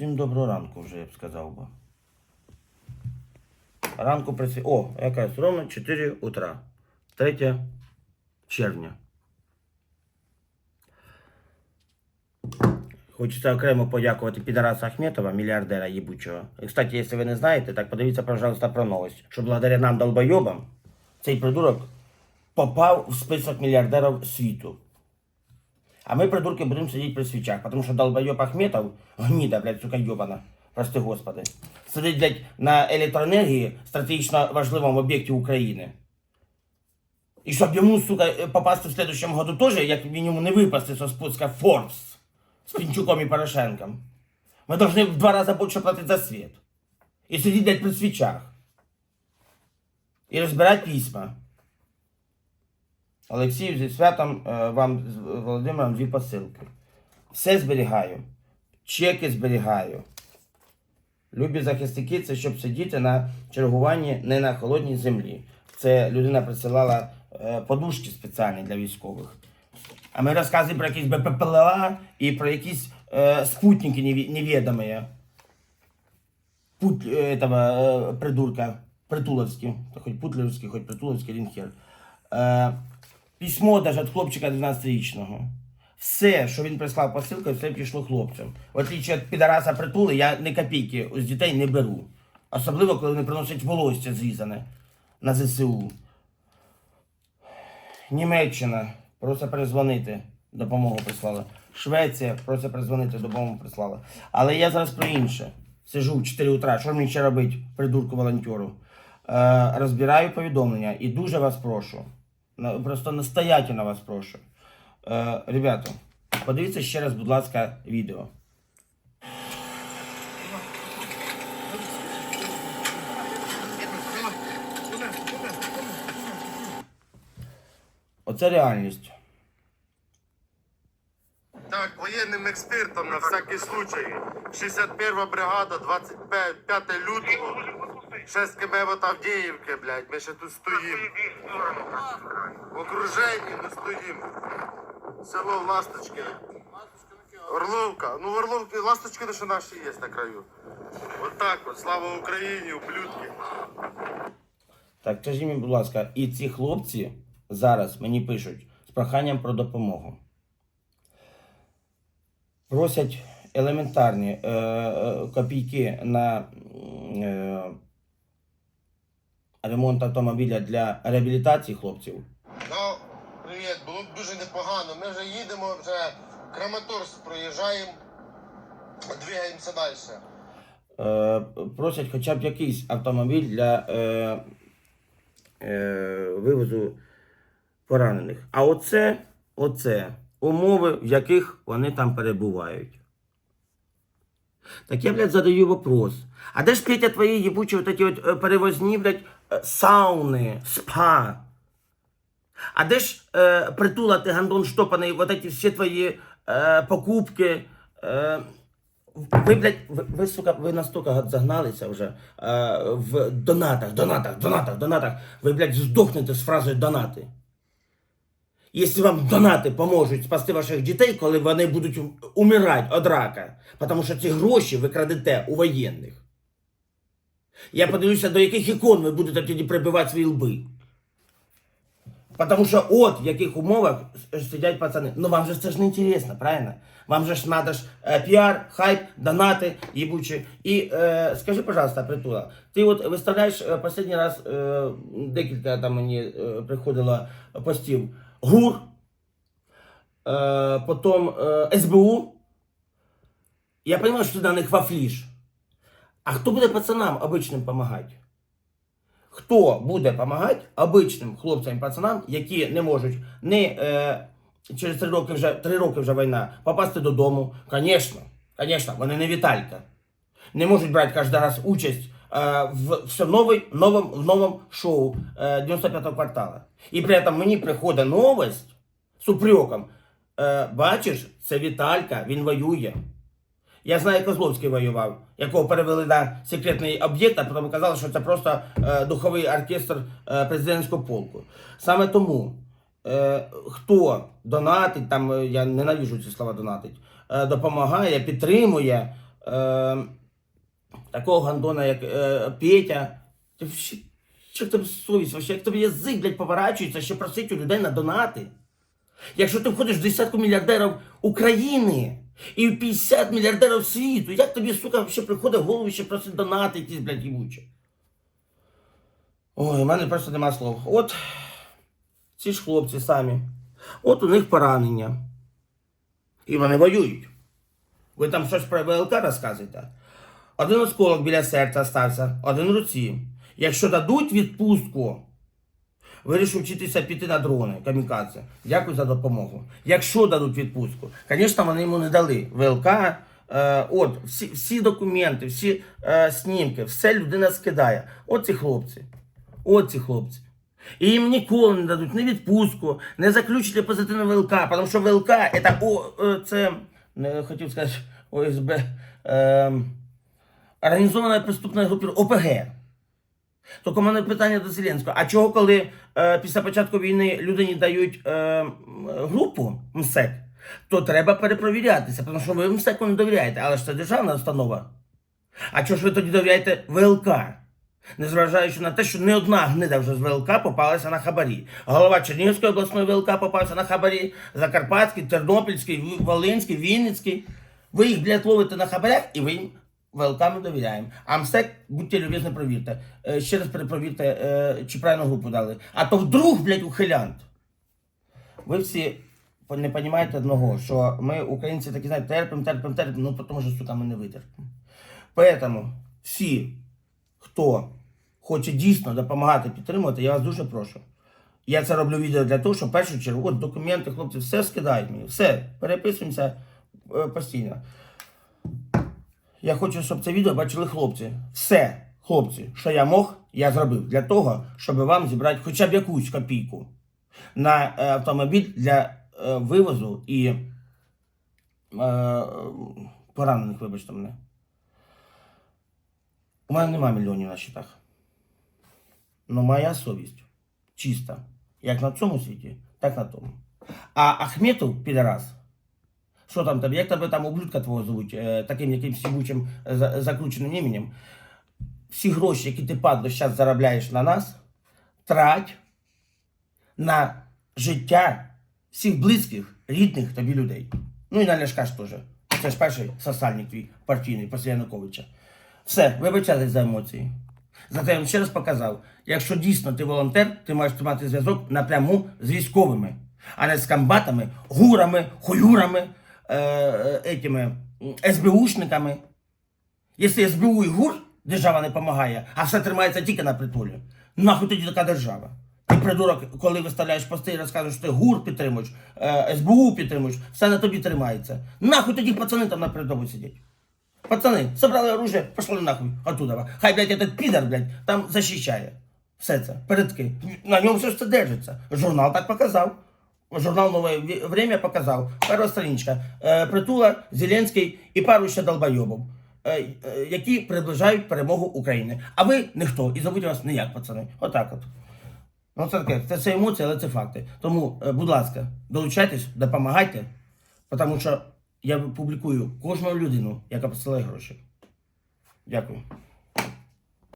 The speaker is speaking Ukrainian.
Всім доброго ранку вже, я б сказав би. Ранку працює. О, якраз ровно 4 утра. 3 червня. Хочеться окремо подякувати Підараса Ахметова, мільярдера єбучого. І, кстати, якщо ви не знаєте, так подивіться, пожалуйста, про новость. Що благодаря нам, долбойобам, цей придурок попав в список мільярдерів світу. А ми, придурки, будемо сидіти при свічах, тому що долбойоб Ахметов, гніда, блядь, сука, йобана, прости господи, сидить, блядь, на електроенергії, стратегічно важливому об'єкті України. І щоб йому, сука, попасти в следующем году теж, як мінімум, не випасти со спуска Forbes з Пінчуком і Порошенком. Ми повинні в два рази більше платити за світ. І сидіти, блядь, при свічах. І розбирати письма. Олексію, зі святом е, вам з Володимиром дві посилки. Все зберігаю. Чеки зберігаю. Любі захисники, це щоб сидіти на чергуванні не на холодній землі. Це людина присилала е, подушки спеціальні для військових. А ми розказуємо про якісь БППЛА і про якісь е, спутники невідомі. Пут е, этого е, придурка Притуловський. Хоч Путлерівський, хоч Притуловський, він хер. Е, письмо даже від хлопчика 12-річного. Все, що він прислав посилкою, все пішло хлопцям. В отличие від підараса притули, я ні копійки з дітей не беру. Особливо, коли вони приносять волосся зрізане на ЗСУ. Німеччина просить перезвонити, допомогу прислала. Швеція просить перезвонити, допомогу прислала. Але я зараз про інше. Сижу в 4 утра. Що мені ще робити, придурку волонтеру? Е, розбираю повідомлення і дуже вас прошу. Просто настоятельно вас прошу. Е, ребята, подивіться ще раз, будь ласка, відео. Оце реальність. Так, воєнним експертом на всякий случай. 61 бригада, 25 лютого. 6 км от Авдіївки, блядь. Ми ще тут стоїмо. В окруженні ми стоїмо. Село Ласточкине. Орловка. Ну, в Орловці Ласточкине, що наші є на краю. От так от. Слава Україні, ублюдки. Так, скажіть мені, будь ласка, і ці хлопці зараз мені пишуть з проханням про допомогу. Просять елементарні е, е, копійки на е, ремонт автомобіля для реабілітації хлопців. Ну, привіт, було б дуже непогано. Ми вже їдемо, вже Краматорськ проїжджаємо, двигаємося далі. Е, просять хоча б якийсь автомобіль для е, е, вивозу поранених. А оце, оце умови, в яких вони там перебувають. Так я, блядь, задаю вопрос. А де ж, Петя, твої єбучі от эти от е, перевозні, блядь, е, сауни, спа? А де ж е, притула гандон штопаний, вот эти всі твої е, покупки? Е, ви, блядь, ви, ви, сука, ви настільки загналися вже е, в донатах, донатах, донатах, донатах. Ви, блядь, здохнете з фразою донати. Якщо вам донати поможуть спасти ваших дітей, коли вони будуть умирати від рака, тому що ці гроші ви крадете у воєнних. Я подивлюся, до яких ікон ви будете тоді прибивати свої лби. Потому що от в яких умовах сидять пацани. Ну вам же це ж не інтересно, правильно? Вам же ж надо ж е, піар, хайп, донати, ебучі. І е, скажи, пожалуйста, Притула, ти от виставляєш е, останній раз е, декілька там мені е, приходило постів ГУР, е, потім е, СБУ. Я розумію, що ти на них вафліш. А хто буде пацанам обичним допомагати? Хто буде допомагати обичним хлопцям і пацанам, які не можуть не е, через три роки вже три роки вже війна попасти додому? Звісно, звісно, вони не віталька. Не можуть брати кожен раз участь е, в все новий, новому, в новому шоу е, 95-го квартала. І при цьому мені приходить новость з упреком. Е, бачиш, це Віталька, він воює. Я знаю, Козловський воював, якого перевели на секретний об'єкт, а потім казали, що це просто е, духовий оркестр е, президентського полку. Саме тому, е, хто донатить, там е, я ненавижу ці слова донатить, е, допомагає, підтримує е, такого гандона, як е, Петя. Що тебе совість, вообще, як тобі язик, блядь, поворачується, ще просить у людей на донати. Якщо ти входиш в десятку мільярдерів України і в 50 мільярдерів світу, як тобі, сука, ще приходить в голову ще просить донати якісь, блядь, їбучі? Ой, у мене просто нема слов. От ці ж хлопці самі. От у них поранення. І вони воюють. Ви там щось про ВЛК розказуєте? Один осколок біля серця стався, один руці. Якщо дадуть відпустку, вирішив вчитися піти на дрони, камікадзе. Дякую за допомогу. Якщо дадуть відпустку, звісно, вони йому не дали. ВЛК, е, от, всі, всі документи, всі е, снімки, все людина скидає. От ці хлопці. От ці хлопці. І їм ніколи не дадуть ні відпустку, не заключення позитивного ВЛК, тому що ВЛК це, о, е, це не хотів сказати ОСБ, е, організована преступна група ОПГ. Тільки в мене питання до Зеленського. А чого, коли е, після початку війни людині дають е, групу МСЕК, то треба перепровірятися, тому що ви МСЕКу не довіряєте, але ж це державна установа. А чого ж ви тоді довіряєте ВЛК? Незважаючи на те, що не одна гнида вже з ВЛК попалася на хабарі. Голова Чернігівської обласної ВЛК попався на хабарі, Закарпатський, Тернопільський, Волинський, Вінницький. Ви їх, блядь, ловите на хабарях і ви їм ВЛК не довіряємо. А МСЕК, будьте любезні, провірте. Е, ще раз перепровірте, е, чи правильно групу дали. А то вдруг, блядь, ухилянт. Ви всі не розумієте одного, що ми, українці, такі, знаєте, терпимо, терпимо, терпимо, ну тому що, сука, ми не витерпимо. Поэтому всі, хто хоче дійсно допомагати, підтримувати, я вас дуже прошу. Я це роблю відео для того, що в першу чергу, от документи, хлопці, все скидають мені, все, переписуємося е, постійно. Я хочу, щоб це відео бачили хлопці. Все, хлопці, що я мог, я зробив для того, щоб вам зібрати хоча б якусь копійку на е, автомобіль для е, вивозу і е, поранених, вибачте мене. У мене немає мільйонів на щитах. Но моя совість чиста. Як на цьому світі, так на тому. А Ахметов, підарас, що там тебе, як тебе там ублюдка твого звуть, е, таким якимсь сібучим е, за- закрученим іменем, всі гроші, які ти падло зараз заробляєш на нас, трать на життя всіх близьких, рідних тобі людей. Ну і на Ляшка ж теж. Це ж перший сосальник твій партійний після Януковича. Все, вибачайтесь за емоції. Зате я вам ще раз показав, якщо дійсно ти волонтер, ти маєш тримати зв'язок напряму з військовими, а не з комбатами, гурами, хуюрами, е, е, СБУшниками. Якщо СБУ і ГУР держава не допомагає, а все тримається тільки на притулі, нахуй тоді така держава. Ти придурок, коли виставляєш пости і розказуєш, що ти ГУР підтримуєш, е, СБУ підтримуєш, все на тобі тримається. Нахуй тоді пацани там на передовій сидять. Пацаны, собрали оружие, пошли нахуй оттуда. Хай, блядь, этот пидор, блядь, там защищає. Все це, передки. На ньому все це держиться. Журнал так показав. Журнал «Нове время показав. Перша страничка. Е, Притула, Зеленський і пару ще долбойобів, е, е, які приближають перемогу України. А ви ніхто. І зовуть вас ніяк, пацани. Отак от. Ну, це таке, це, це емоції, але це факти. Тому, е, будь ласка, долучайтесь, допомагайте, тому що я публікую кожну людину, яка посилає гроші. Дякую.